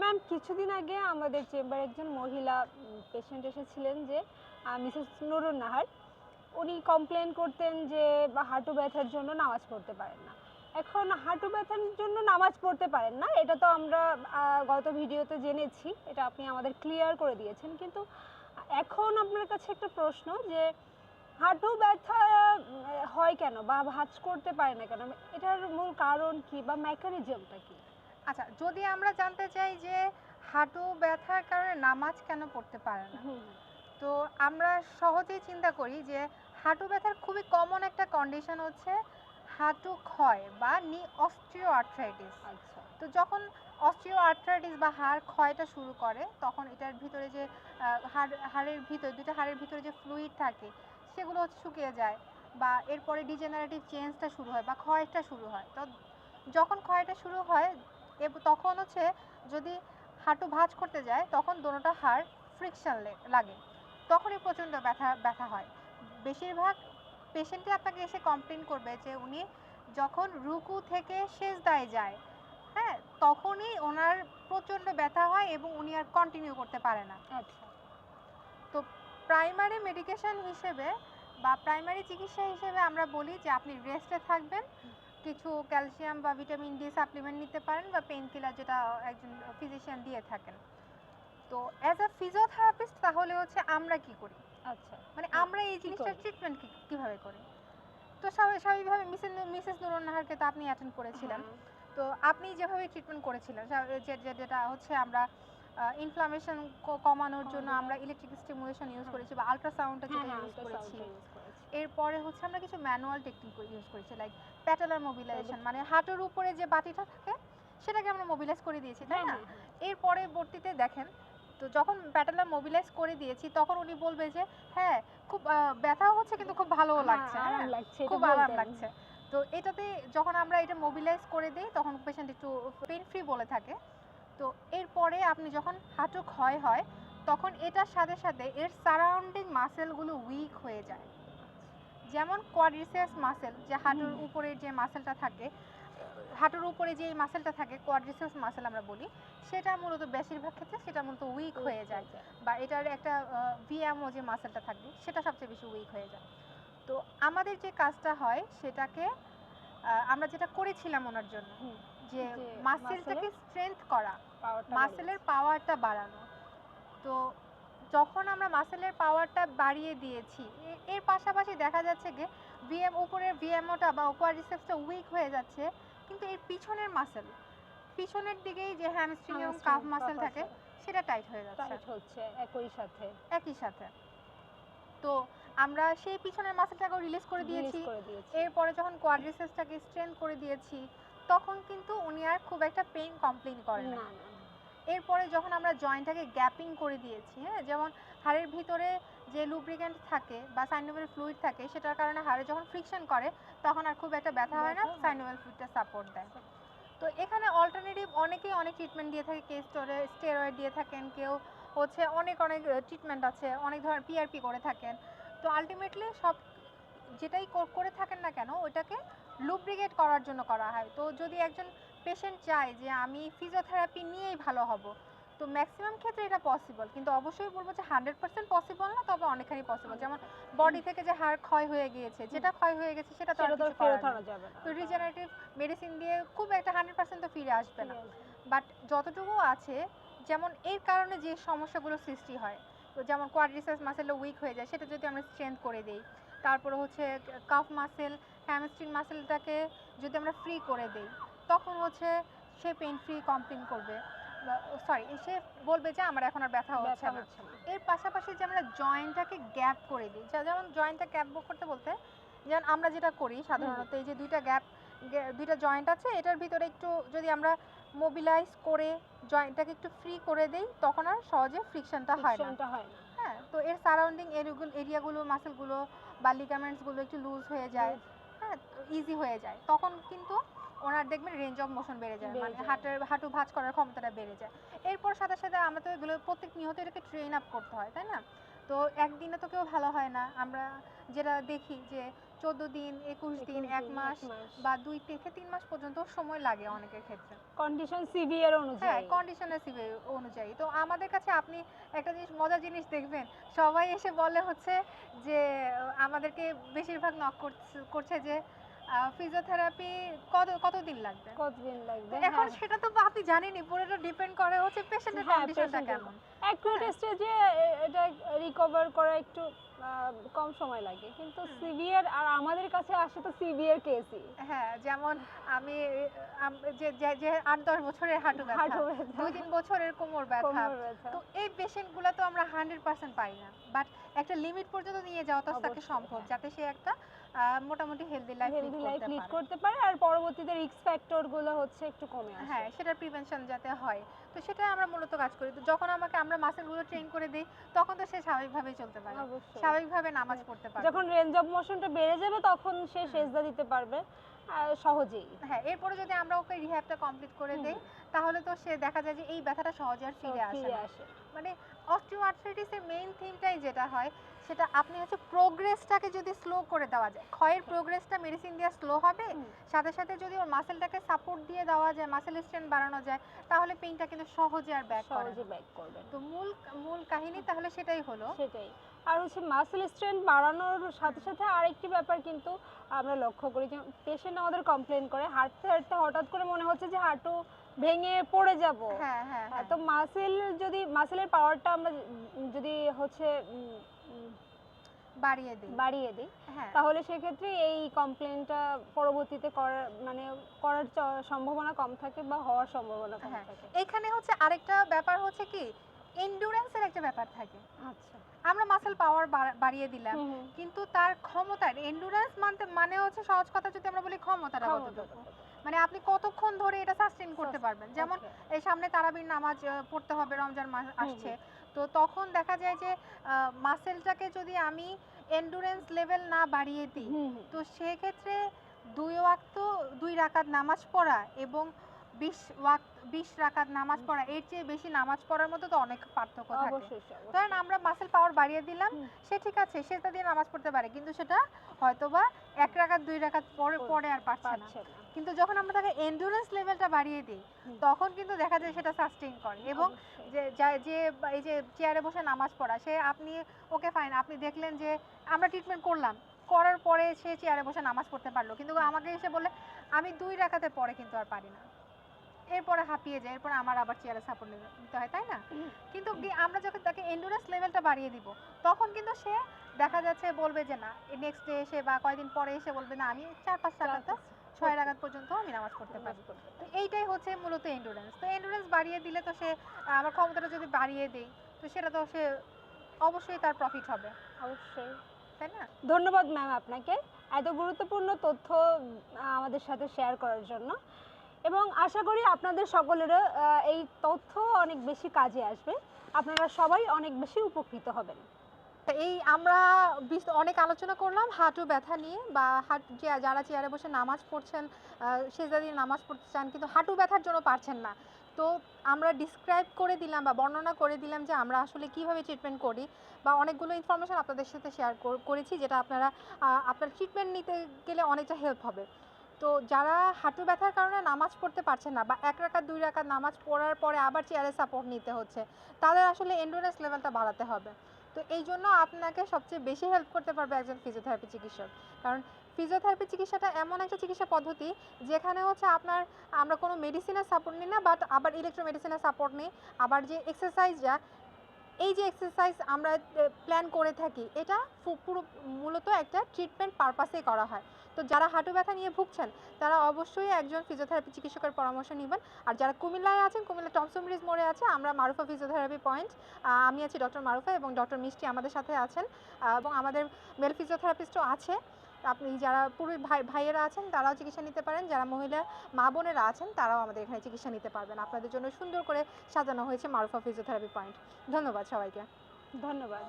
Ma'am কিছুদিন আগে আমাদের চেম্বারে একজন মহিলা পেশেন্ট এসেছিলেন যে মিসেস নুরুন নাহার উনি কমপ্লেন করতেন যে, হাঁটু ব্যথার জন্য নামাজ পড়তে পারেন না। এখন হাঁটু ব্যথার জন্য নামাজ পড়তে পারেন না, এটা তো আমরা গত ভিডিওতে জেনেছি, এটা আপনি আমাদের ক্লিয়ার করে দিয়েছেন। কিন্তু এখন আপনার কাছে একটা প্রশ্ন যে, হাঁটু ব্যথা হয় কেন বা ভাঁজ করতে পারে না কেন? এটার মূল কারণ কি বা মেকানিজমটা কি? আচ্ছা যদি আমরা জানতে চাই যে হাঁটু ব্যথার কারণে নামাজ কেন পড়তে পারে না? তো আমরা সহজেই চিন্তা করি যে হাঁটু ব্যথার খুবই কমন একটা কন্ডিশন হচ্ছে হাঁটু ক্ষয় বা নি অস্ট্রিও আর্থ্রাইটিস আচ্ছা। তো যখন অস্ট্রিও আর্থ্রাইটিস বা হাড় ক্ষয়টা শুরু করে তখন এটার ভিতরে যে হাড় হাড়ের ভিতরে দুটো হাড়ের ভিতরে যে ফ্লুইড থাকে সেগুলো হচ্ছে শুকিয়ে যায় বা এরপরে ডিজেনারেটিভ চেঞ্জটা শুরু হয় বা ক্ষয়টা শুরু হয়। তো যখন ক্ষয়টা শুরু হয় তখন হচ্ছে যদি হাঁটু ভাঁজ করতে যায় তখন দোনোটা হাড় ফ্রিকশন লাগে। তখনই প্রচণ্ড ব্যথা ব্যথা হয়। বেশিরভাগ পেশেন্টই আপনাকে এসে কমপ্লেন করবে যে উনি যখন রুকু থেকে শেষ দায় যায় হ্যাঁ তখনই ওনার প্রচণ্ড ব্যথা হয় এবং উনি আর কন্টিনিউ করতে পারে না। আচ্ছা। প্রাইমারি মেডিকেশন হিসেবে বা প্রাইমারি চিকিৎসা হিসেবে আমরা বলি যে আপনি রেস্টে থাকবেন। কিছু ক্যালসিয়াম বা ভিটামিন ডি সাপ্লিমেন্ট নিতে পারেন বা পেন কিলার যেটা একজন ফিজিশিয়ান দিয়ে থাকেন। তো অ্যাজ আ ফিজিওথেরাপিস্ট তাহলে হচ্ছে আমরা কি করি? আচ্ছা মানে আমরা এই জিনিসটার? ট্রিটমেন্ট কীভাবে করি? তো স্বাভাবিক স্বাভাবিকভাবে মিসেস মিসেস নুরুন নাহারকে তো আপনি অ্যাটেন্ড করেছিলেন। হ্যাঁ, তো আপনি যেভাবে ট্রিটমেন্ট করেছিলেন যেটা হচ্ছে আমরা ইনফ্লামেশন কমানোর জন্য আমরা ইলেকট্রিক স্টিমুলেশন ইউজ হ্যাঁ। করেছি বা আলট্রাসাউন্ডটা হ্যাঁ, যেটা হ্যাঁ, ইউজ করেছি। এরপরে হচ্ছে আমরা কিছু ম্যানুয়াল টেকনিক ইউজ করেছি লাইক প্যাটেলার মোবিলাইজেশন মানে হাঁটুর উপরে যে বাটিটা থাকে সেটাকে আমরা মোবিলাইজ করে দিয়েছি তাই হ্যাঁ, না? হ্যাঁ, হ্যাঁ। এর পরবর্তীতে দেখেন তো যখন প্যাটেলার মোবিলাইজ করে দিয়েছি তখন উনি বলবে যে হ্যাঁ খুব ব্যথাও হচ্ছে কিন্তু খুব ভালোও হ্যাঁ, লাগছে হ্যাঁ? খুব আরাম লাগছে। তো এটাতে যখন আমরা এটা মোবিলাইজ করে দিই তখন পেশেন্ট একটু পেন ফ্রি বলে থাকে। তো এরপরে আপনি যখন হাঁটু ক্ষয় হয় তখন এটার সাথে সাথে এর সারাউন্ডিং মাসেলগুলো উইক হয়ে যায়। যেমন কোয়াড্রিসেপস মাসেল যে হাঁটুর। উপরে যে মাসেলটা থাকে হাঁটুর উপরে যে মাসেলটা থাকে কোয়াড্রিসেপস মাসেল আমরা বলি সেটা মূলত বেশিরভাগ ক্ষেত্রে সেটা মূলত উইক হয়ে যায় বা এটার একটা ভিএমও যে মাসেলটা থাকবে সেটা সবচেয়ে বেশি উইক হয়ে যায়। তো আমাদের যে কাজটা হয় সেটাকে আমরা যেটা করেছিলাম ওনার জন্য যে মাসেলটাকে স্ট্রেংথ করা মাসেলের পাওয়ারটা বাড়ানো। তো যখন আমরা মাসেলের পাওয়ারটা বাড়িয়ে দিয়েছি এর পাশাপাশি দেখা যাচ্ছে যে ভিএম উপরের ভিএমওটা বা কোয়াড্রিসেপসটা উইক হয়ে যাচ্ছে কিন্তু এর পিছনের মাসেল পিছনের দিকেই যে হ্যামস্ট্রিং এবং কাফ মাসেল থাকে সেটা টাইট হয়ে যাচ্ছে। টাইট হচ্ছে একই সাথে। একই সাথে। তো আমরা সেই পিছনের মাসেলটাকেও রিলিজ করে দিয়েছি। এরপরে যখন কোয়াড্রিসেপসটাকে স্ট্রেন করে দিয়েছি তখন কিন্তু উনি আর খুব একটা পেইন কমপ্লেন করেন না। এরপরে যখন আমরা জয়েন্টটাকে গ্যাপিং করে দিয়েছি হ্যাঁ যেমন হাড়ের ভিতরে যে লুব্রিকেন্ট থাকে বা সাইনোভেল ফ্লুইড থাকে সেটার কারণে হাড়ে যখন ফ্রিকশন করে তখন আর খুব একটা ব্যথা হয় না। সাইনোভেল ফ্লুইডটা সাপোর্ট দেয়। তো এখানে অল্টারনেটিভ অনেকেই অনেক ট্রিটমেন্ট দিয়ে থাকে কেউ স্টেরয়েড দিয়ে থাকেন কেউ হচ্ছে অনেক অনেক ট্রিটমেন্ট আছে অনেক ধরনের পিআরপি করে থাকেন। তো আলটিমেটলি সব যেটাই করে থাকেন না কেন ওটাকে লুব্রিকেট করার জন্য করা হয়। তো যদি একজন পেশেন্ট চায় যে আমি ফিজিওথেরাপি নিয়েই ভালো হব। তো ম্যাক্সিমাম ক্ষেত্রে এটা পসিবল কিন্তু অবশ্যই বলব যে হান্ড্রেড পার্সেন্ট পসিবল না তবে অনেকখানি পসিবল যেমন বডি থেকে যে হাড় ক্ষয় হয়ে গিয়েছে যেটা ক্ষয় হয়ে গেছে সেটা তো আর তো কিছু। যাবে না। তো রিজেনারেটিভ মেডিসিন দিয়ে খুব একটা হান্ড্রেড পার্সেন্ট তো ফিরে আসবে না। বাট যতটুকু আছে যেমন এর কারণে যে সমস্যাগুলো সৃষ্টি হয় তো যেমন কোয়াড্রিসেপস মাসেলটা উইক হয়ে যায় সেটা যদি আমরা স্ট্রেংথ করে দিই তারপরে হচ্ছে কাফ মাসেল হ্যামস্ট্রিং মাসেলটাকে যদি আমরা ফ্রি করে দিই তখন হচ্ছে সে পেন ফ্রি কমপ্লেন করবে। সরি সে বলবে যে আমার এখন আর ব্যথা হচ্ছে না। এর পাশাপাশি যে আমরা জয়েন্টটাকে গ্যাপ করে দিই যা যেমন জয়েন্টটা গ্যাপ করতে বলতে যেমন আমরা যেটা করি সাধারণত এই যে দুইটা গ্যাপ দুইটা জয়েন্ট আছে এটার ভিতরে একটু যদি আমরা মোবিলাইজ করে জয়েন্টটাকে একটু ফ্রি করে দেই তখন আর সহজে ফ্রিকশনটা হয় না। হয় তো এর সারাউন্ডিং এরিয়াগুলো মাসেলগুলো বা লিগামেন্টসগুলো একটু লুজ হয়ে যায়। ইজি হয়ে যায়। তখন কিন্তু ওনার দেখবেন রেঞ্জ অফ মোশন বেড়ে যায় মানে হাটের হাঁটু ভাঁজ করার ক্ষমতাটা বেড়ে যায়। এরপর সাথে সাথে আমাদের এগুলো প্রত্যেক নিহত এটাকে ট্রেন আপ করতে হয় তাই না? তো একদিনে তো কেউ ভালো হয় না। আমরা যেটা দেখি যে চোদ্দ দিন একুশ দিন এক মাস বা দুই থেকে তিন মাস পর্যন্ত সময় লাগে অনেকের ক্ষেত্রে। কন্ডিশন সিভিয়ার হ্যাঁ অনুযায়ী সিভিয়ার অনুযায়ী। তো আমাদের কাছে আপনি একটা জিনিস মজার জিনিস দেখবেন। সবাই এসে বলে হচ্ছে যে আমাদেরকে বেশিরভাগ নক করছে যে ফিজিওথেরাপি কত কতদিন লাগবে? কতদিন লাগবে? এখন সেটা তো আপনি জানেনই পুরোটা ডিপেন্ড করে হচ্ছে পেশেন্টের হ্যাঁ, কন্ডিশনটা patient কেমন। অ্যাকুরেট হ্যাঁ। স্টেজে এটা রিকভার করা একটু কম সময় লাগে। কিন্তু। সিভিয়ার আর আমাদের কাছে আসে তো সিভিয়ার কেসই হ্যাঁ যেমন আমি যে যে- আট দশ বছরের হাঁটু ব্যথা দুই তিন বছরের কোমর ব্যথা। তো এই পেশেন্টগুলো তো আমরা হান্ড্রেড পার্সেন্ট পাই না। বাট একটা লিমিট পর্যন্ত নিয়ে যাওয়া তো তাকে সম্ভব হ্যাঁ। যাতে সে একটা মোটামুটি healthy life healthy life lead করতে পারে। আর পরবর্তীতে রিস্ক ফ্যাক্টরগুলো হচ্ছে একটু কমে আসে। হ্যাঁ সেটার প্রিভেনশন যাতে হয়। তো সেটা আমরা মূলত কাজ করি। তো যখন আমাকে আমরা মাসেলগুলো ট্রেন করে দিই তখন তো সে স্বাভাবিকভাবেই চলতে পারে। স্বাভাবিকভাবে নামাজ পড়তে পারে যখন রেঞ্জ অফ মোশনটা বেড়ে যাবে তখন সে সেজদা দিতে পারবে সহজেই। হ্যাঁ এরপরে যদি আমরা ওকে রিহ্যাবটা কমপ্লিট করে দেই তাহলে তো সে দেখা যায় যে এই ব্যথাটা সহজে আর ফিরে আসে মানে অস্টিওআর্থ্রাইটিসের মেইন থিমটাই যেটা হয় সেটা আপনি হচ্ছে প্রোগ্রেসটাকে যদি স্লো করে দেওয়া যায় ক্ষয়ের প্রোগ্রেসটা মেডিসিন দিয়ে স্লো হবে সাথে সাথে যদি ওর মাসেলটাকে সাপোর্ট দিয়ে দেওয়া যায় মাসেল স্ট্রেন বাড়ানো যায় তাহলে পেইনটা কিন্তু সহজে আর ব্যাক সহজে ব্যাক করবে তো মূল মূল কাহিনী তাহলে সেটাই হলো। সেটাই। আর হচ্ছে মাসেল স্ট্রেন্থ বাড়ানোর সাথে সাথে আরেকটি ব্যাপার কিন্তু আমরা লক্ষ্য করি যে পেশেন্ট আমাদের কমপ্লেন করে হাঁটতে হাঁটতে হঠাৎ করে মনে হচ্ছে যে হাঁটু ভেঙে পড়ে যাব। হ্যাঁ হ্যাঁ হ্যাঁ। তো মাসেল যদি মাসেলের পাওয়ারটা আমরা যদি হচ্ছে বাড়িয়ে দিই। বাড়িয়ে দিই। হ্যাঁ। তাহলে সেক্ষেত্রে এই কমপ্লেনটা পরবর্তীতে করার মানে করার সম্ভাবনা কম থাকে বা হওয়ার সম্ভাবনা কম হ্যাঁ। থাকে। এখানে হচ্ছে আরেকটা ব্যাপার হচ্ছে কি এন্ডুরেন্সের একটা ব্যাপার থাকে। আচ্ছা। আমরা মাসেল পাওয়ার বাড়িয়ে দিলাম। কিন্তু তার ক্ষমতা এন্ডুরেন্স মানতে মানে হচ্ছে সহজ কথা যদি আমরা বলি ক্ষমতাটা ক্ষমতা কতটুকু মানে আপনি কতক্ষণ ধরে এটা সাস্টেইন করতে পারবেন? যেমন এই সামনে তারাবির নামাজ পড়তে হবে রমজান মাস আসছে। তো তখন দেখা যায় যে মাসেলটাকে যদি আমি এন্ডুরেন্স লেভেল না বাড়িয়ে দিই। তো সেক্ষেত্রে দুই ওয়াক্ত দুই রাকাত নামাজ পড়া এবং বিশ ওয়াক্ত বিশ রাকাত নামাজ পড়া এর চেয়ে বেশি নামাজ পড়ার মধ্যে তো অনেক পার্থক্য থাকে। ধরেন আমরা মাসেল পাওয়ার বাড়িয়ে দিলাম সে ঠিক আছে সে সেটা দিয়ে নামাজ পড়তে পারে কিন্তু সেটা হয়তোবা এক রাকাত দুই রাকাত পরে পরে আর পারছে না। কিন্তু যখন আমরা তাকে এন্ডুরেন্স লেভেলটা বাড়িয়ে দিই তখন কিন্তু দেখা যায় সেটা সাস্টেইন করে। এবং যে যে এই যে চেয়ারে বসে নামাজ পড়া সে আপনি ওকে ফাইন আপনি দেখলেন যে আমরা ট্রিটমেন্ট করলাম করার পরে সে চেয়ারে বসে নামাজ পড়তে পারল। কিন্তু আমাকে এসে বলে আমি দুই রাকাতে পরে কিন্তু আর পারি না। এরপরে হাঁপিয়ে যায় এরপরে আমার আবার চেয়ারে সাপোর্ট নিতে হয় তাই না? কিন্তু আমরা যখন তাকে এন্ডুরেন্স লেভেলটা বাড়িয়ে দিব তখন কিন্তু সে দেখা যাচ্ছে বলবে যে না নেক্সট ডে এসে বা কয়েকদিন পরে এসে বলবে না আমি চার পাঁচ টাকা তো ছয় রাকাত পর্যন্ত আমি নামাজ পড়তে পারি। তো এইটাই হচ্ছে মূলত এন্ডুরেন্স তো এন্ডুরেন্স বাড়িয়ে দিলে তো সে আমার ক্ষমতাটা যদি বাড়িয়ে দেই তো সেটা তো সে অবশ্যই তার প্রফিট হবে। অবশ্যই। তাই না? ধন্যবাদ ম্যাম আপনাকে এত গুরুত্বপূর্ণ তথ্য আমাদের সাথে শেয়ার করার জন্য। এবং আশা করি আপনাদের সকলেরও এই তথ্য অনেক বেশি কাজে আসবে। আপনারা সবাই অনেক বেশি উপকৃত হবেন। তো এই আমরা অনেক আলোচনা করলাম হাঁটু ব্যথা নিয়ে বা হাট যারা চেয়ারে বসে নামাজ পড়ছেন সেজা দিয়ে নামাজ পড়তে চান কিন্তু হাঁটু ব্যথার জন্য পারছেন না। তো আমরা ডিসক্রাইব করে দিলাম বা বর্ণনা করে দিলাম যে, আমরা আসলে কীভাবে ট্রিটমেন্ট করি বা অনেকগুলো ইনফরমেশন আপনাদের সাথে শেয়ার করেছি যেটা আপনারা আপনার ট্রিটমেন্ট নিতে গেলে অনেকটা হেল্প হবে। তো যারা হাঁটু ব্যথার কারণে নামাজ পড়তে পারছেন না বা এক রাকাত, দুই রাকাত নামাজ পড়ার পরে আবার চেয়ারে সাপোর্ট নিতে হচ্ছে, তাদের আসলে এন্ডুরেন্স লেভেলটা বাড়াতে হবে। তো এই জন্য আপনাকে সবচেয়ে বেশি হেল্প করতে পারবে একজন ফিজিওথেরাপি চিকিৎসক। কারণ ফিজিওথেরাপি চিকিৎসাটা এমন একটা চিকিৎসা পদ্ধতি যেখানে হচ্ছে আপনার আমরা কোনো মেডিসিনের সাপোর্ট নিই না বাট আবার ইলেকট্রোমেডিসিনের সাপোর্ট নিই। আবার যে এক্সারসাইজটা এই যে এক্সারসাইজ আমরা প্ল্যান করে থাকি, এটা পুরো, মূলত একটা ট্রিটমেন্ট পারপাসেই করা হয়। তো যারা হাঁটু ব্যথা নিয়ে ভুগছেন, তারা অবশ্যই একজন ফিজিওথেরাপি চিকিৎসকের পরামর্শ নেবেন। আর যারা কুমিল্লায় আছেন, কুমিল্লা টমসন ব্রিজ মোড়ে আছে, আমরা মারুফা ফিজিওথেরাপি পয়েন্ট আমি আছি ডক্টর মারুফা এবং ডক্টর মিষ্টি আমাদের সাথে আছেন এবং আমাদের মেল ফিজিওথেরাপিস্টও আছে। আপনি যারা পুরুষ ভাই, ভাইয়েরা আছেন, তারাও চিকিৎসা নিতে পারেন। যারা মহিলা, মা বোনেরা আছেন, তারাও আমাদের এখানে চিকিৎসা নিতে পারবেন। আপনাদের জন্য সুন্দর করে সাজানো হয়েছে মারুফা ফিজিওথেরাপি পয়েন্ট ধন্যবাদ সবাইকে। ধন্যবাদ।